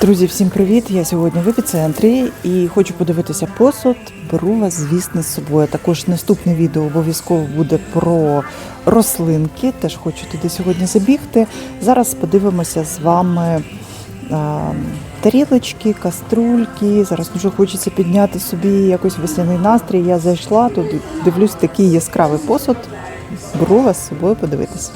Друзі, всім привіт! Я сьогодні в епіцентрі і хочу подивитися посуд. Беру вас, звісно, з собою. Також наступне відео обов'язково буде про рослинки. Теж хочу туди сьогодні забігти. Зараз подивимося з вами тарілочки, каструльки. Зараз дуже хочеться підняти собі якось весняний настрій. Я зайшла тут, дивлюсь такий яскравий посуд. Беру вас з собою подивитися.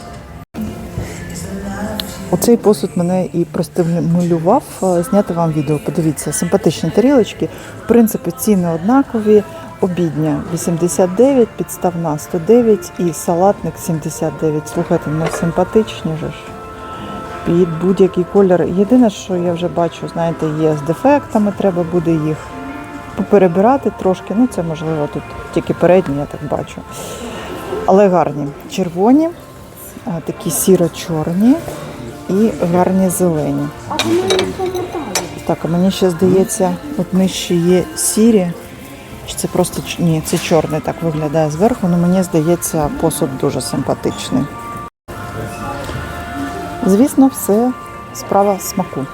Оцей посуд мене і простимулював е, зняти вам відео. Подивіться, симпатичні тарілочки. В принципі, ціни однакові. Обідня 89, підставна 109 і салатник 79. Слухайте, ну симпатичні же ж. Під будь-який колір. Єдине, що я вже бачу, знаєте, є з дефектами, треба буде їх поперебирати трошки. Ну, це можливо тут тільки передні, я так бачу. Але гарні. Червоні, такі сіро-чорні і гарні зелені. Так, а мені ще здається, от нижче є сірі. Це просто ні, це чорний так виглядає зверху, але мені здається, посуд дуже симпатичний. Звісно, все справа смаку.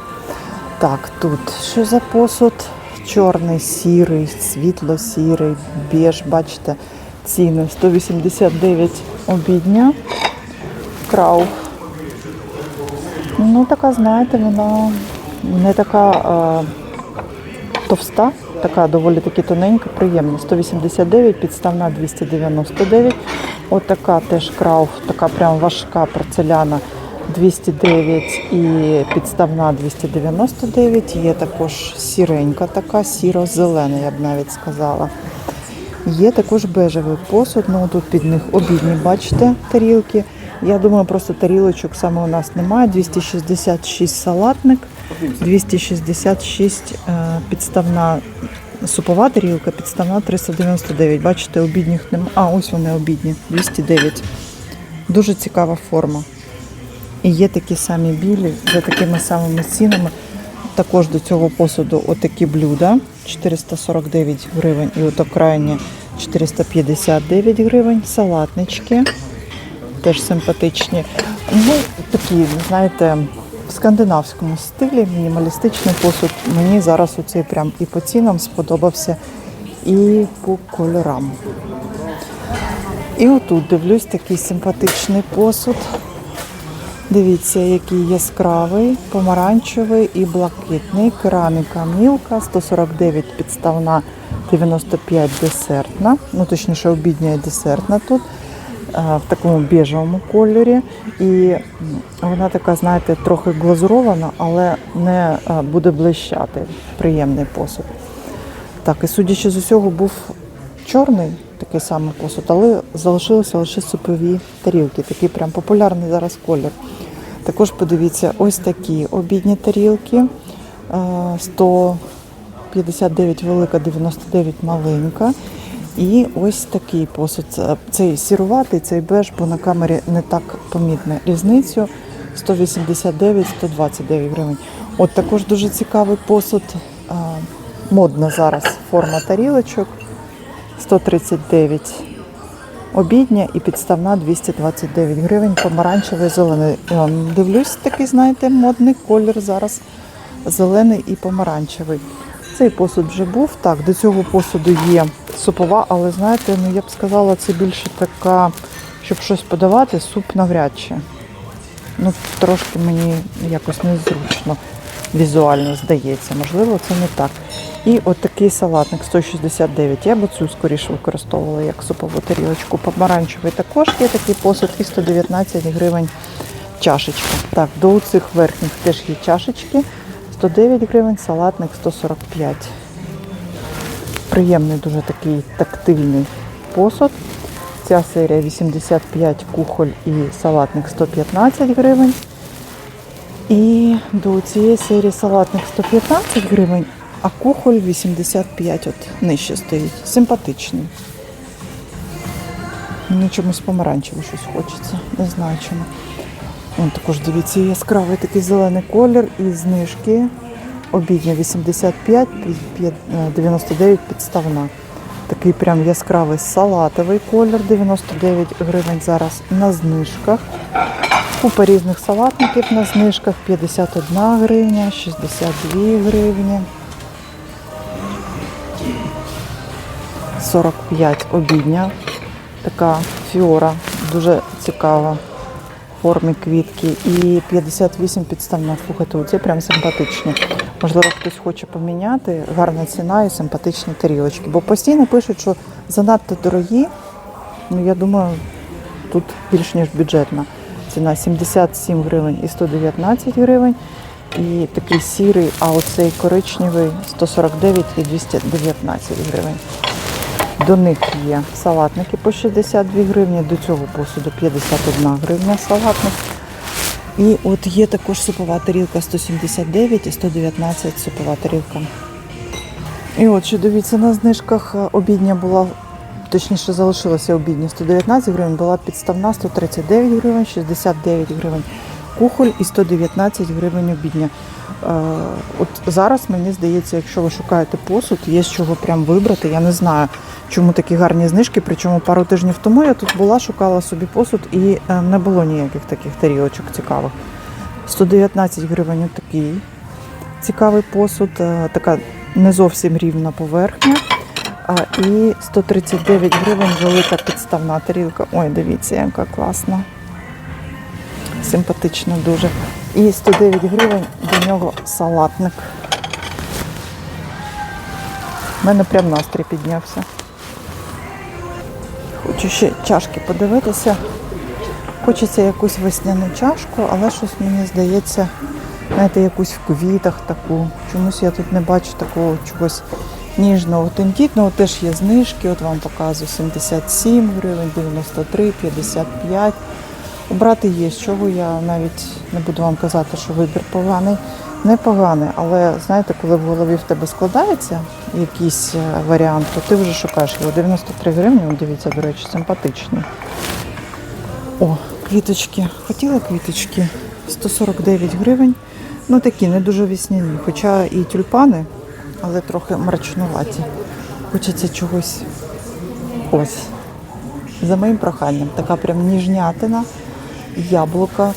Так, тут що за посуд? Чорний, сірий, світло-сірий, біж, бачите, ціни 189 обідня. Крауф Ну, така, знаєте, вона не така е, товста, така доволі таки тоненька, приємна. 189, підставна 299. От така теж крауф, така прям важка порцеляна 209 і підставна 299. Є також сіренька така, сіро-зелена, я б навіть сказала. Є також бежевий посуд, ну тут під них обідні, бачите, тарілки. Я думаю, просто тарілочок саме у нас немає. 266 салатник, 266 е, підставна супова тарілка, підставна 399. Бачите, обідніх немає. А, ось вони обідні, 209. Дуже цікава форма. І є такі самі білі за такими самими цінами. Також до цього посуду отакі блюда 449 гривень і ото крайні 459 гривень. Салатнички теж симпатичні. Ну, такі, знаєте, в скандинавському стилі мінімалістичний посуд. Мені зараз оцей прям і по цінам сподобався, і по кольорам. І отут дивлюсь такий симпатичний посуд. Дивіться, який яскравий, помаранчевий і блакитний. Кераміка мілка, 149 підставна, 95 десертна. Ну, точніше, обідня і десертна тут. В такому біжевому кольорі. І вона така, знаєте, трохи глазурована, але не буде блищати. Приємний посуд. Так, і судячи з усього, був чорний такий самий посуд, але залишилися лише супові тарілки. Такий прям популярний зараз колір. Також подивіться, ось такі обідні тарілки. е, 159 велика, 99 маленька. І ось такий посуд. Цей сіруватий, цей беж, бо на камері не так помітно різницю. 189-129 гривень. От також дуже цікавий посуд. е, Модна зараз форма тарілочок. 139 обідня і підставна 229 гривень, помаранчевий, зелений. Ем, Дивлюсь, такий, знаєте, модний колір зараз. Зелений і помаранчевий. Цей посуд вже був. Так, до цього посуду є супова, але знаєте, ну я б сказала, це більше така, щоб щось подавати, суп навряд чи. Ну, трошки мені якось незручно візуально здається. Можливо, це не так. І от такий салатник 169. Я б цю скоріше використовувала як супову тарілочку. Помаранчевий також є такий посуд і 119 гривень чашечка. Так, до цих верхніх теж є чашечки. 109 гривень, салатник 145. Приємний дуже такий тактильний посуд. Ця серія 85 кухоль і салатник 115 гривень. І до цієї серії салатник 115 гривень, а кухоль 85 от нижче стоїть. Симпатичний. Мені чомусь помаранчево щось хочеться. Не знаю чому. Також дивіться, яскравий такий зелений колір і знижки. Обідня 85, пі- пі- 99 підставна. Такий прям яскравий салатовий колір, 99 гривень зараз на знижках. Купа різних салатників на знижках 51 гривня, 62 гривні. 45 обідня. Така фіора, дуже цікава в формі квітки. І 58 підставна. Слухайте, оці прям симпатичні. Можливо, хтось хоче поміняти. Гарна ціна і симпатичні тарілочки. Бо постійно пишуть, що занадто дорогі. Ну, я думаю, тут більш ніж бюджетна. Ціна 77 гривень і 119 гривень. І такий сірий, а оцей коричневий 149 і 219 гривень. До них є салатники по 62 гривні, до цього посуду 51 гривня салатник. І от є також супова тарілка 179 і 119 супова тарілка. І от що дивіться, на знижках е, обідня була, точніше залишилася обідня 119 гривень, була підставна 139 гривень, 69 гривень кухоль і 119 гривень обідня. Е, От зараз мені здається, якщо ви шукаєте посуд, є з чого прям вибрати. Я не знаю, чому такі гарні знижки. Причому пару тижнів тому я тут була, шукала собі посуд і е, не було ніяких таких тарілочок цікавих. 119 гривень такий цікавий посуд, е, така не зовсім рівна поверхня. І 139 гривень велика підставна тарілка. Ой, дивіться, яка класна. Симпатична дуже. І 109 гривень до нього салатник. У мене прям настрій піднявся. Хочу ще чашки подивитися. Хочеться якусь весняну чашку, але щось мені здається, знаєте, якусь в квітах таку. Чомусь я тут не бачу такого чогось ніжного, тендітного. Теж є знижки. От вам показую 77 гривень, 93, 55. Обрати є, з чого я навіть не буду вам казати, що вибір поганий. Непоганий, але знаєте, коли в голові в тебе складається якийсь е, варіант, то ти вже шукаєш його. 93 гривні, дивіться, до речі, симпатичний. О, квіточки. Хотіла квіточки. 149 гривень. Ну такі, не дуже весняні. Хоча і тюльпани, але трохи мрачнуваті. Хочеться чогось ось. За моїм проханням. Така прям ніжнятина, яблука.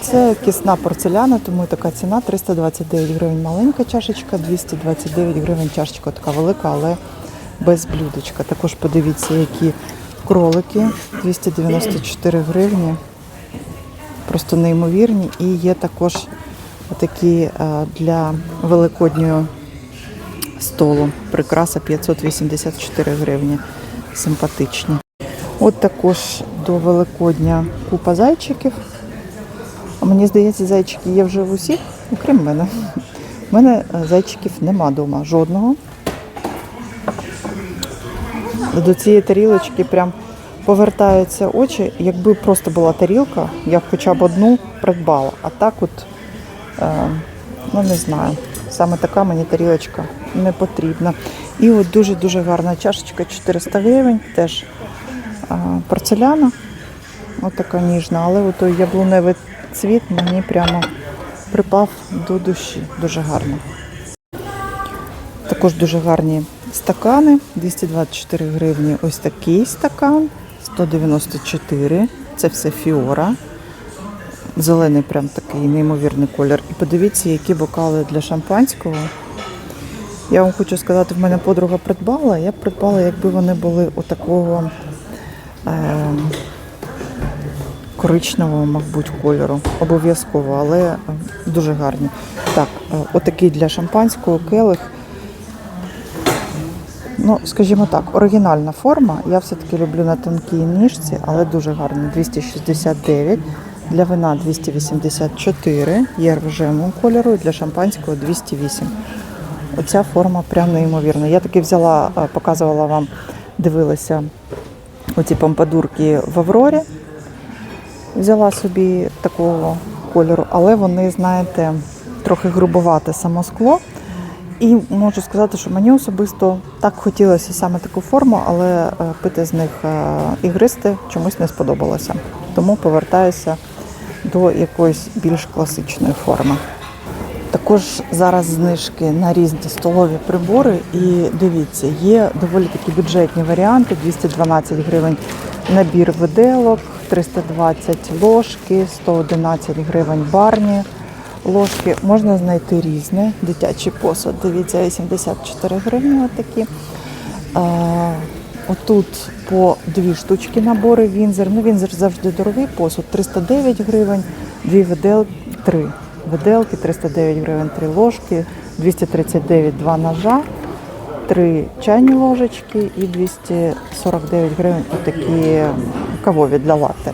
Це кисна порцеляна, тому така ціна 329 гривень маленька чашечка, 229 гривень чашечка така велика, але без блюдечка. Також подивіться, які кролики 294 гривні. Просто неймовірні. І є також такі для великоднього столу. Прикраса 584 гривні. Симпатичні. От також до Великодня купа зайчиків. Мені здається, зайчики є вже в усіх, окрім мене. У мене е, зайчиків нема вдома жодного. До цієї тарілочки прям повертаються очі. Якби просто була тарілка, я б хоча б одну придбала. А так от, е, ну не знаю, саме така мені тарілочка не потрібна. І от дуже-дуже гарна чашечка 400 гривень, теж порцеляна. От така ніжна, але той яблуневий цвіт мені прямо припав до душі. Дуже гарно. Також дуже гарні стакани. 224 гривні. Ось такий стакан. 194. Це все фіора. Зелений прям такий неймовірний колір. І подивіться, які бокали для шампанського. Я вам хочу сказати, в мене подруга придбала. Я б придбала, якби вони були у такого е, коричневого, мабуть, кольору. Обов'язково, але е, дуже гарні. Так, е, отакий для шампанського келих. Ну, скажімо так, оригінальна форма. Я все-таки люблю на тонкій ніжці, але дуже гарно. 269. Для вина 284. Є рожевого кольору, для шампанського 208. Оця форма прям неймовірна. Я таки взяла, е, показувала вам, дивилася оці помпадурки в Аврорі. Взяла собі такого кольору, але вони, знаєте, трохи грубувате само скло. І можу сказати, що мені особисто так хотілося саме таку форму, але е, пити з них е, і гристи чомусь не сподобалося. Тому повертаюся до якоїсь більш класичної форми. Також зараз знижки на різні столові прибори. І дивіться, є доволі такі бюджетні варіанти: 212 гривень набір виделок, 320 ложки, 111 гривень барні ложки. Можна знайти різне. Дитячий посуд, дивіться, 84 гривні отакі. Отут по дві штучки набори Вінзер. Ну, Вінзер завжди дорогий посуд. 309 гривень, дві видел, три виделки, 309 гривень, три ложки, 239 два ножа, три чайні ложечки і 249 гривень отакі кавові для латте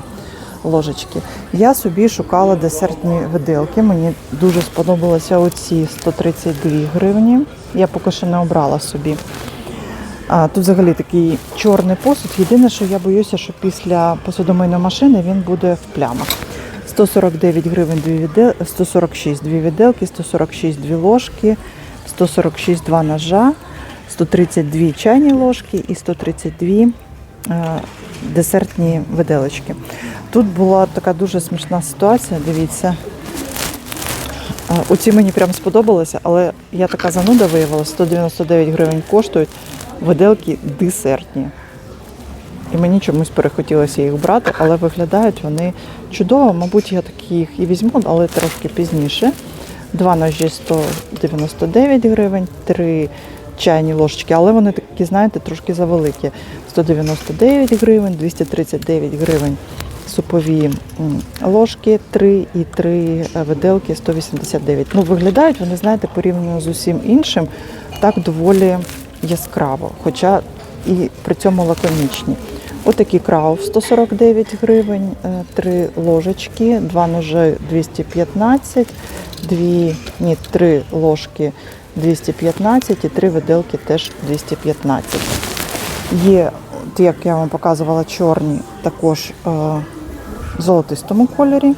ложечки. Я собі шукала десертні виделки. Мені дуже сподобалися оці 132 гривні. Я поки що не обрала собі. А, тут взагалі такий чорний посуд. Єдине, що я боюся, що після посудомийної машини він буде в плямах. 149 гривень дві відел... 146 дві віделки, 146 дві ложки, 146 два ножа, 132 чайні ложки і 132 е, десертні виделочки. Тут була така дуже смішна ситуація, дивіться. Е, Оці мені прям сподобалося, але я така зануда виявилася, 199 гривень коштують виделки десертні. І мені чомусь перехотілося їх брати, але виглядають вони чудово. Мабуть, я такі їх і візьму, але трошки пізніше. Два ножі 199 гривень, три чайні ложечки, але вони такі, знаєте, трошки завеликі. 199 гривень, 239 гривень супові ложки, 3 і 3 виделки 189. Ну, виглядають вони, знаєте, порівняно з усім іншим, так доволі яскраво, хоча і при цьому лаконічні. Отакий крауф 149 гривень, 3 ложечки, 2 ножи 215, 2, ні, 3 ложки 215 і 3 виделки теж 215. Є, як я вам показувала, чорні також е, в золотистому кольорі.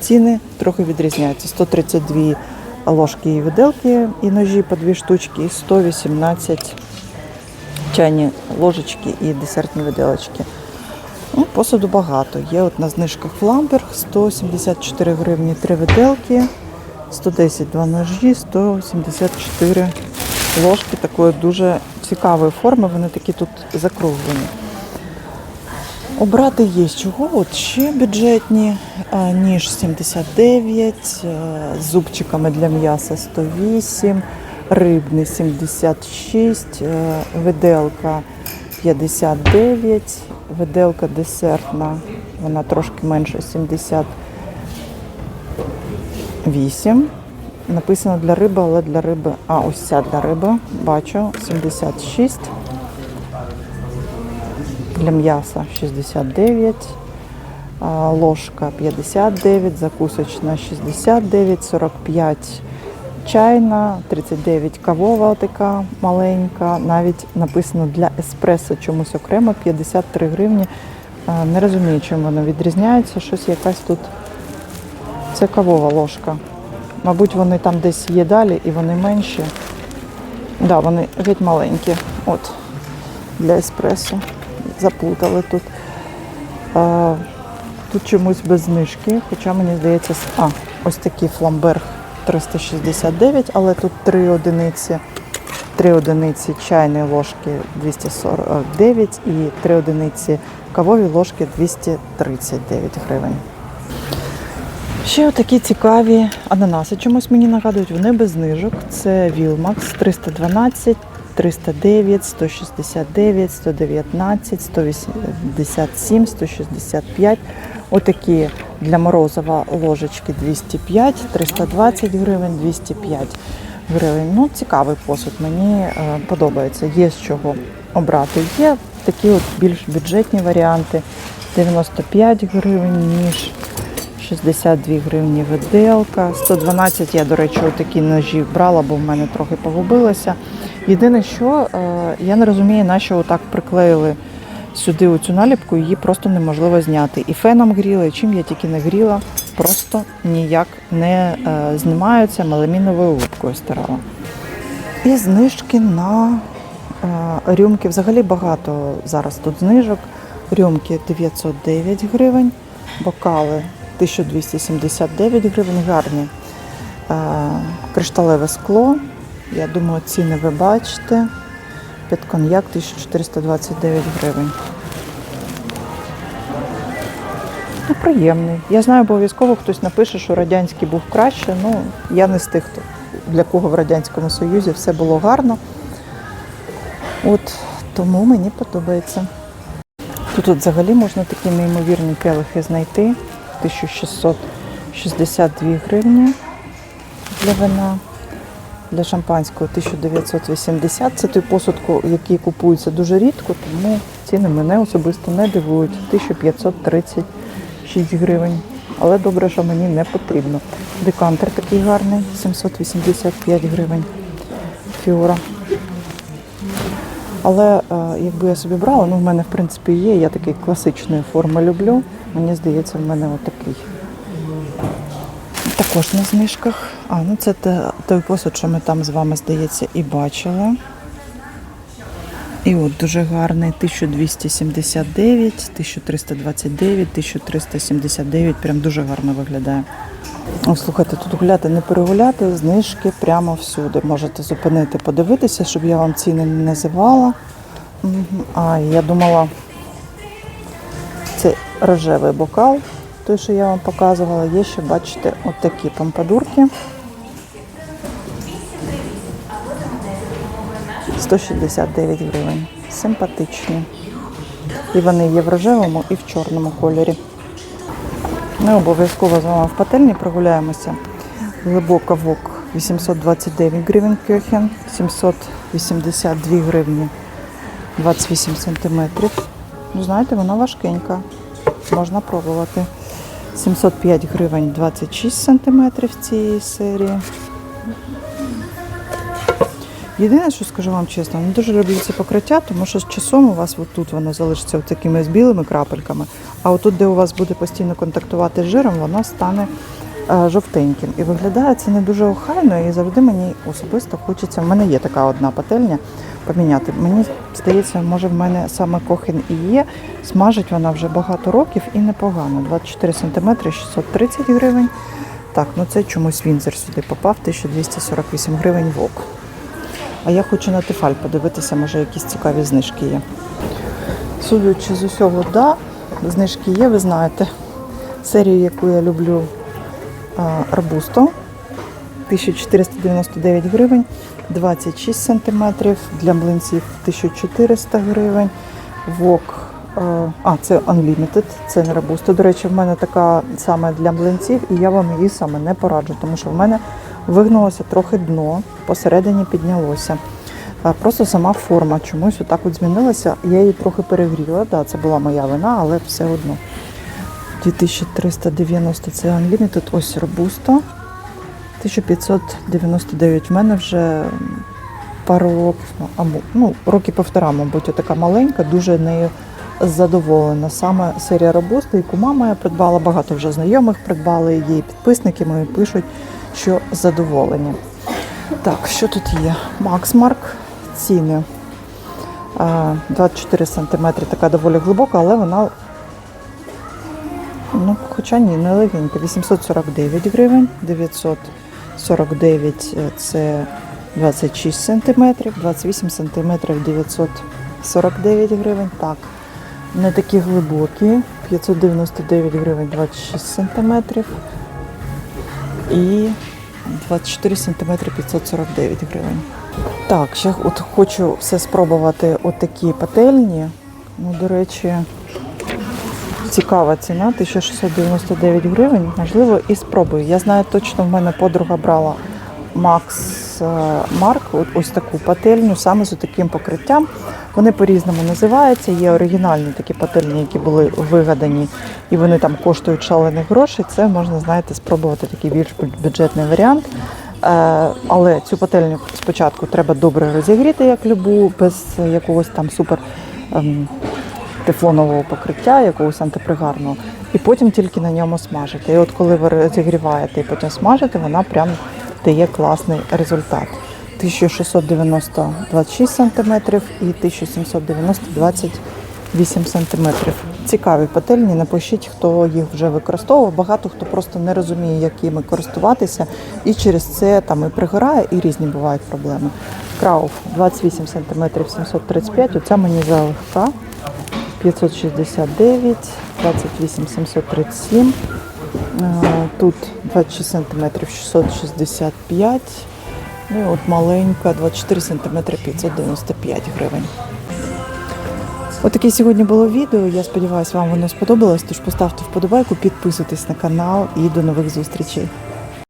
Ціни трохи відрізняються. 132 ложки і виделки і ножі по дві штучки, і 118 чайні ложечки і десертні виделочки. Ну, посуду багато. Є от на знижках фламберг 174 гривні 3 виделки, 110 два ножі, 174 ложки такої дуже цікавої форми. Вони такі тут закруглені. Обрати є з чого. От ще бюджетні, ніж 79, е, з зубчиками для м'яса 108, рибний 76, е, виделка 59, виделка десертна, вона трошки менше 78. Написано для риби, але для риби. А, ось ця для риби. Бачу, 76 для м'яса 69, ложка 59, закусочна 69, 45 чайна, 39 кавова така маленька, навіть написано для еспресо чомусь окремо 53 гривні. Не розумію, чим воно відрізняється. Щось якась тут. Це кавова ложка. Мабуть, вони там десь є далі і вони менші. Так, да, вони геть маленькі. От, для еспресо заплутали тут. Тут чомусь без знижки, хоча мені здається, а, ось такий фламберг 369, але тут три одиниці. Три одиниці чайної ложки 249 і три одиниці кавові ложки 239 гривень. Ще отакі цікаві ананаси чомусь мені нагадують, вони без знижок. Це Вілмакс 312, 309, 169, 119, 187, 165. Отакі для морозива ложечки 205, 320 гривень, 205 гривень. Ну, цікавий посуд, мені е, подобається. Є з чого обрати. Є такі от більш бюджетні варіанти. 95 гривень, ніж 62 гривні виделка. 112 я, до речі, такі ножі брала, бо в мене трохи погубилося. Єдине, що е, я не розумію, на що отак приклеїли сюди оцю наліпку, її просто неможливо зняти. І феном гріла, і чим я тільки не гріла, просто ніяк не е, знімаються, меламіновою губкою стирала. І знижки на е, рюмки. Взагалі багато зараз тут знижок. Рюмки 909 гривень, бокали 1279 гривень, гарні. Е, кришталеве скло. Я думаю, ціни ви бачите. Під коньяк 1429 гривень. Ну, приємний. Я знаю, обов'язково хтось напише, що радянський був краще. Ну, я не з тих, хто для кого в Радянському Союзі все було гарно. От тому мені подобається. Тут от взагалі можна такі неймовірні келихи знайти. 1662 гривні для вина. Для шампанського 1980. Це той посуд, який купується дуже рідко, тому ціни мене особисто не дивують. 1536 гривень. Але добре, що мені не потрібно. Декантер такий гарний, 785 гривень. Фіора. Але е, якби я собі брала, ну в мене в принципі є, я такий класичної форми люблю. Мені здається, в мене отакий. Також на знижках. А, ну це той посуд, що ми там з вами, здається, і бачили. І от дуже гарний 1279, 1329, 1379. Прям дуже гарно виглядає. О, слухайте, тут гуляти не перегуляти, знижки прямо всюди. Можете зупинити, подивитися, щоб я вам ціни не називала. А, я думала, це рожевий бокал, той, що я вам показувала. Є ще, бачите, от помпадурки. 169 гривень. Симпатичні. І вони є в рожевому і в чорному кольорі. Ми обов'язково з вами в пательні прогуляємося. Глибока вок 829 гривень кьохен, 782 гривні 28 сантиметрів. Ну, знаєте, вона важкенька. Можна пробувати. 705 гривень 26 сантиметрів цієї серії. Єдине, що скажу вам чесно, не дуже люблю це покриття, тому що з часом у вас тут воно залишиться такими з білими крапельками, а отут, де у вас буде постійно контактувати з жиром, воно стане е, жовтеньким. І виглядає це не дуже охайно, і завжди мені особисто хочеться. В мене є така одна пательня поміняти. Мені здається, може в мене саме кохен і є. Смажить вона вже багато років і непогано. 24 см 630 гривень. Так, ну це чомусь Вінзер сюди попав, 1248 гривень в ок. А я хочу на Тефаль подивитися, може якісь цікаві знижки є. Судячи з усього, да, знижки є, ви знаєте. Серію, яку я люблю, Арбусто. 1499 гривень, 26 сантиметрів, для млинців 1400 гривень, вок, а це Unlimited, це не Рабусто. До речі, в мене така саме для млинців, і я вам її саме не пораджу, тому що в мене вигнулося трохи дно, посередині піднялося. Просто сама форма чомусь отак от змінилася. Я її трохи перегріла. Да, це була моя вина, але все одно. 2390 це Unlimited, ось Robusto. 1599. В мене вже пару років, ну, ну, роки півтора, мабуть, така маленька, дуже нею задоволена. Саме серія Робусти, яку мама я придбала, багато вже знайомих придбали, її підписники мої пишуть, що задоволені. Так, що тут є? Максмарк, ціни. 24 см, така доволі глибока, але вона Ну, хоча ні, не легенька. 849 гривень, 949 е, це 26 сантиметрів, 28 сантиметрів 949 гривень. Так, не такі глибокі, 599 гривень 26 сантиметрів. І 24 сантиметри 549 гривень. Так, ще от хочу все спробувати отакі пательні. Ну, до речі, цікава ціна, 1699 гривень. Можливо, і спробую. Я знаю точно, в мене подруга брала Макс е, Марк, ось таку пательню, саме з таким покриттям. Вони по-різному називаються. Є оригінальні такі пательні, які були вигадані, і вони там коштують шалених грошей. Це можна, знаєте, спробувати такий більш бюджетний варіант. Е, Але цю пательню спочатку треба добре розігріти, як любу, без якогось там супер ем, тефлонового покриття, якогось антипригарного, і потім тільки на ньому смажити. І от коли ви розігріваєте і потім смажите, вона прям дає класний результат. 1690 26 см і 1790 28 см. Цікаві пательні, напишіть, хто їх вже використовував. Багато хто просто не розуміє, як їми користуватися, і через це там і пригорає, і різні бувають проблеми. Крауф 28 см 735, оця мені залегка. 569, 28 737. Тут 26 см 665. Ну і от маленька 24 см 595 гривень. Отаке сьогодні було відео. Я сподіваюся, вам воно сподобалось. Тож поставте вподобайку, підписуйтесь на канал і до нових зустрічей.